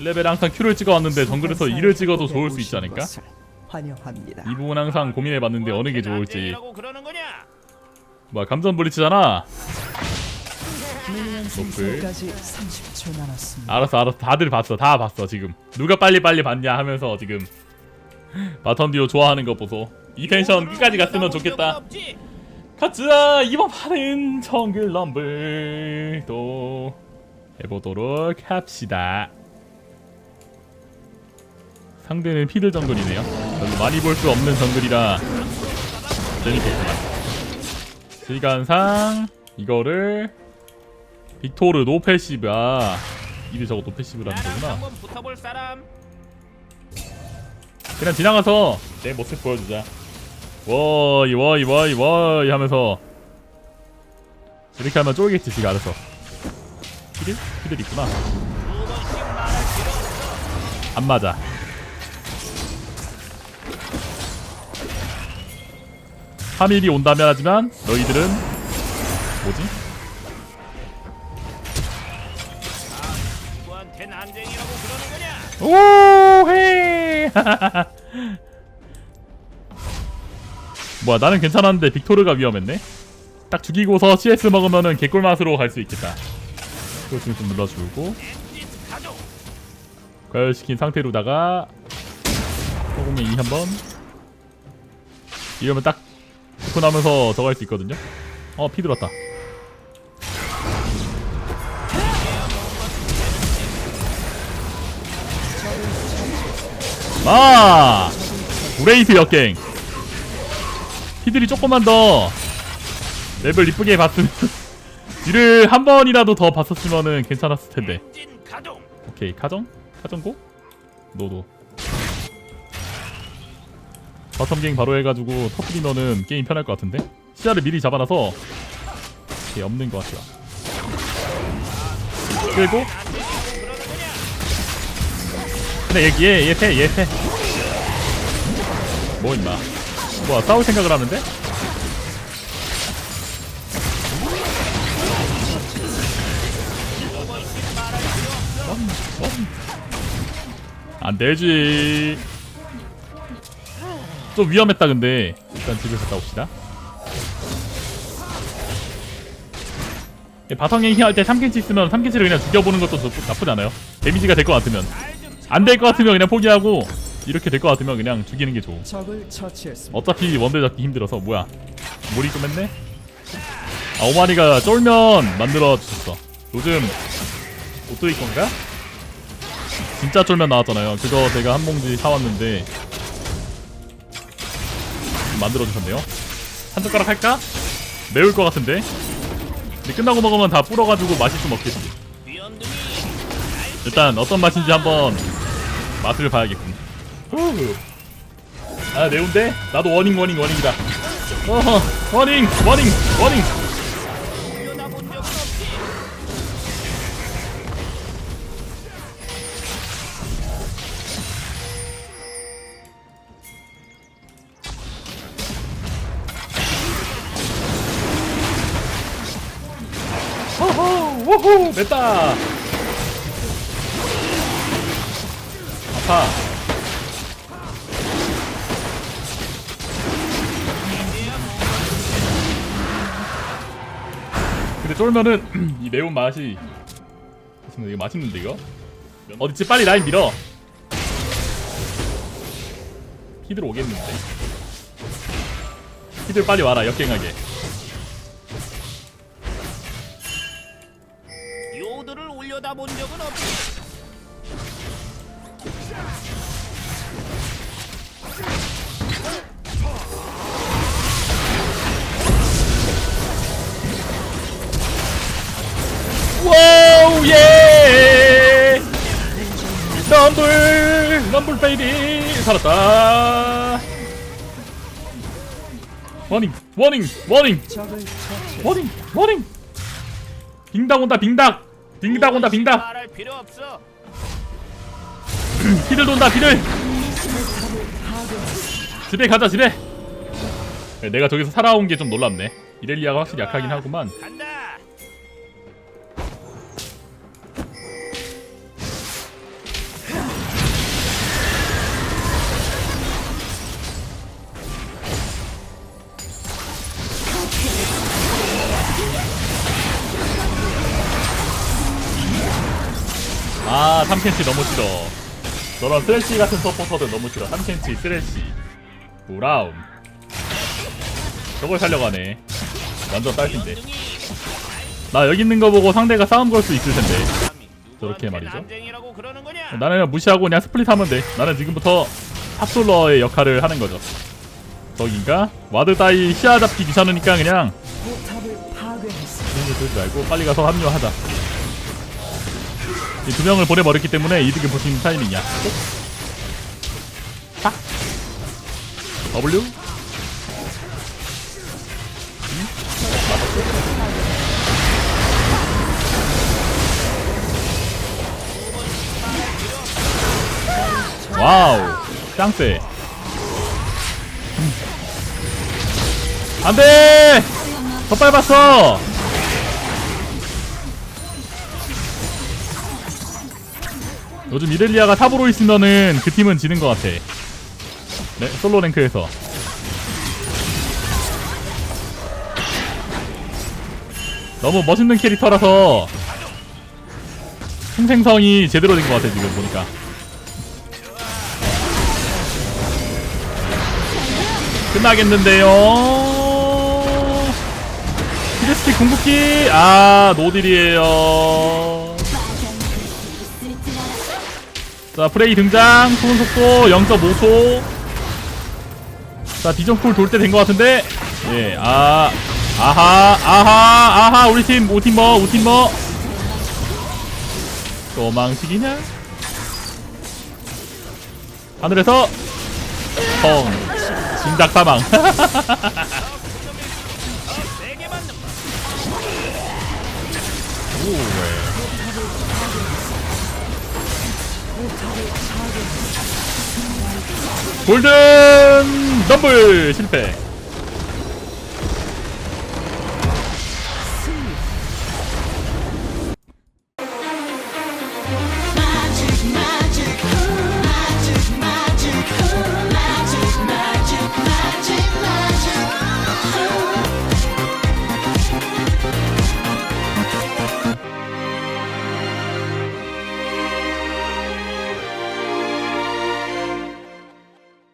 1레벨에 항상 Q를 찍어왔는데 정글에서 2를 찍어도 좋을 수 있지 않을까? 환영합니다. 이 부분 항상 고민해봤는데 어느 게 좋을지 거냐? 뭐야 감전 블리츠잖아 미니언 노플. 생성까지 30초 남았습니다. 알았어 알았어 다들 봤어 다 봤어 지금 누가 빨리 빨리 봤냐 하면서 지금 바텀 듀오 좋아하는 거 보소 이 텐션 끝까지 갔으면 좋겠다? 가자 이번 판은 정글 럼블 또 해보도록 합시다 상대는 피들 정글이네요. 많이 볼 수 없는 정글이라 재밌겠구만 시간상 이거를 빅토르 노패시브 아 이게 저거 노패시브라는 거구나. 그냥 지나가서 내 모습 보여주자. 워이 워이 워이 워이 하면서 이렇게 하면 쫄겠지 지가 알아서. 피들? 피들 있구나. 안 맞아 삼일이 온다면 하지만 너희들은 뭐지? 오헤 뭐야 나는 괜찮았는데 빅토르가 위험했네 딱 죽이고서 CS 먹으면은 개꿀 맛으로 갈 수 있겠다 지금 좀 눌러주고. 과열시킨 상태로다가 소금의 이 한번 이러면 딱 스폰 하면서 저거 할 수 있거든요 어 피 들었다 아 브레이트 역갱 피들이 조금만 더 맵을 이쁘게 봤으면 뒤를 한 번이라도 더 봤었으면은 괜찮았을 텐데. 오케이 카정? 카정고? 너도 바텀갱 바로 해가지고 터뜨리면은 게임 편할 것 같은데? 시야를 미리 잡아놔서 오케이 없는 것 같아요 그리고 근데 얘, 얘, 얘 패, 얘 패. 뭐 임마 뭐야 싸울 생각을 하는데? 안 되지. 좀 위험했다 근데 일단 집에서 싸웁시다. 예, 바텀갱 할때 3캔치 있으면 3캔치를 그냥 죽여보는 것도 저- 나쁘지 않아요. 데미지가 될 것 같으면 안 될 것 같으면 그냥 포기하고 이렇게 될 것 같으면 그냥 죽이는 게 처치했습니다. 어차피 원대 잡기 힘들어서 뭐야 몰이 좀 했네? 아 오마니가 쫄면 만들어 주셨어 요즘 오토이 건가? 진짜 쫄면 나왔잖아요 그거 제가 한 봉지 사왔는데 만들어 주셨네요 한 젓가락 할까? 매울 것 같은데 근데 끝나고 먹으면 다 불어가지고 맛이 좀 없겠지. 일단 어떤 맛인지 한번 맛을 봐야겠군 후. 아 매운데? 나도 워닝 워닝 워닝이다 어허 워닝 워닝 워닝 호호! 냈다. 아파. 근데 쫄면은 이 매운 맛이 이거 맛있는데 이거? 어디지? 빨리 라인 밀어. 히들 오겠는데? 히들 빨리 와라 역갱하게 럼블 럼블 베이비 살았다. 워닝 워닝 워닝. 워닝 워닝. 빙닭 온다 빙닭 빙닭 온다 빙닭 말할 필요 없어. 비들 돈다 비들 집에 가자 집에. 네, 내가 저기서 살아온 게 좀 놀랍네. 이렐리아가 확실히 약하긴 하구만. 간다. 아 3캔치 너무 싫어. 저런 쓰레쉬 같은 서포터들 너무 싫어. 3캔치 쓰레쉬. 브라움. 저걸 살려가네. 완전 딸핀데. 나 여기 있는 거 보고 상대가 싸움 걸 수 있을 텐데. 저렇게 말이죠. 나는 그냥 무시하고 그냥 스플릿 하면 돼. 나는 지금부터 탑솔러의 역할을 하는 거죠. 저긴가? 와드 따위 시야 잡기 귀찮으니까 그냥. 그런 거 들지 말고 빨리 가서 합류하자 이 두 명을 보내버렸기 때문에 이득을 볼 수 있는 타이밍이야. 딱 W? 와우 짱세. 음. 안돼! 더 밟았어 요즘 이렐리아가 탑으로 있으면은 그 팀은 지는 것 같아. 네 솔로 랭크에서. 너무 멋있는 캐릭터라서 생생성이 제대로 된 것 같아 지금 보니까. 끝나겠는데요. 히드스틱 궁극기! 아 노딜이에요 자 프레이 등장. 소은 속도 0.5초. 자 디전쿨 돌 때 된 것 같은데. 예 아 아하 아하 아하. 우리 팀 5팀 뭐 5팀 뭐. 도망치기냐? 하늘에서 펑. 진작 사망. 세 골든 덤블 실패